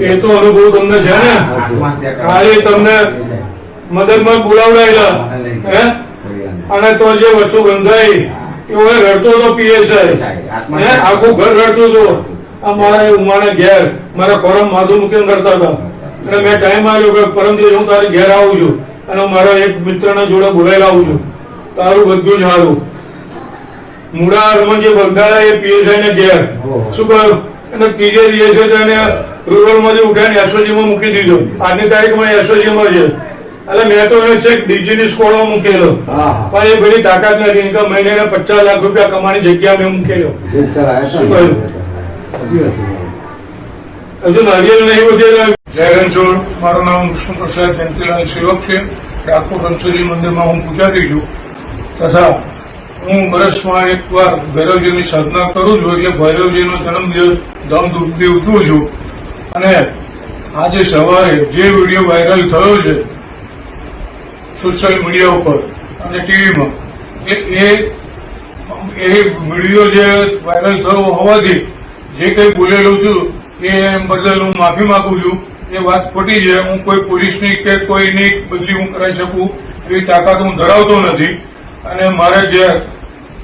એ તો અનુભવ તમને છે ને? ખાલી તમને મદદમાં બોલાવડાયેલા. હે? અને તો જે વસ્તુ બંધાઈ એ રડતો હતો પીએસઆઈ આખું ઘર રડતું હતું. અમારે ઉમાને ઘેર, મારા ખોરામ માધુ મૂકીને કરતા હતા. અને મેં ટાઈમ આવ્યો કે પરમ દિવસ હું તારી ઘેર આવું છું. અને મારા એક મિત્રના જોડે બોલાયેલા આવું છું. તારું બધું જ સારું. મુડા હરમન જે બંધાયા એ પીએસઆઈ ને ઘેર. શું કહ્યું? અને ત્રીજે દિવસે તો રૂરલમાંથી ઉઠાઈને એસઓજી માં મૂકી દીધો. આજની તારીખમાં એસઓજી માં છે. એટલે મેં તો એને છેક ડીજીની સ્કોડમાં મૂકેલો. પણ એ બધી તાકાત નથી. કે મહિને પચાસ લાખ રૂપિયા કમાણી જગ્યા મેં મૂકેલો. હજુ નારિયેલ નહીં વધેલા જય રણછોડ. મારું નામ વિષ્ણુ પ્રસાદ જયંતિલાલ સેવક છે. ડાકોર રણછોડી મંદિરમાં હું પૂજારી છું. તથા હું વર્ષમાં એક વાર ભૈરવજીની સાધના કરું છું. એટલે ભૈરવજીનો જન્મદિવસ ધામધૂમથી ઉજવું છું. અને આજે સવારે જે વીડિયો વાયરલ થયો છે સોશિયલ મીડિયા ઉપર અને ટીવીમાં એ એ વીડિયો જે વાયરલ થયો હોવાથી જે કંઈ બોલેલું છું, એ બદલ હું માફી માંગુ છું. એ વાત ખોટી છે. હું કોઈ પોલીસની કે કોઈની બદલી હું કરાવી શકું એવી તાકાત હું ધરાવતો નથી. અને મારે જે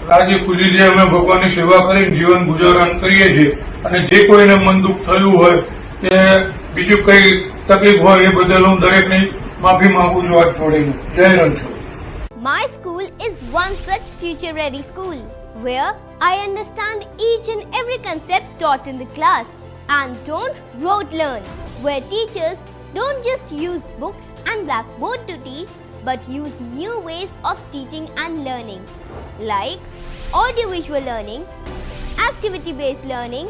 રાજી ખુશી છે, અમે ભગવાનની સેવા કરીને જીવન ગુજારણ કરીએ છીએ. અને જે કોઈને મન દુઃખ થયું હોય કે બીજું કઈ તકલીફ હોય એ બદલ હું દરેકની માફી માંગુ છું હાથ જોડીને જય Ranchhod My school is one such future ready school where I understand each and every concept taught in the class and don't rote learn, where teachers don't just use books and blackboard to teach but use new ways of teaching and learning like audiovisual learning, activity based learning,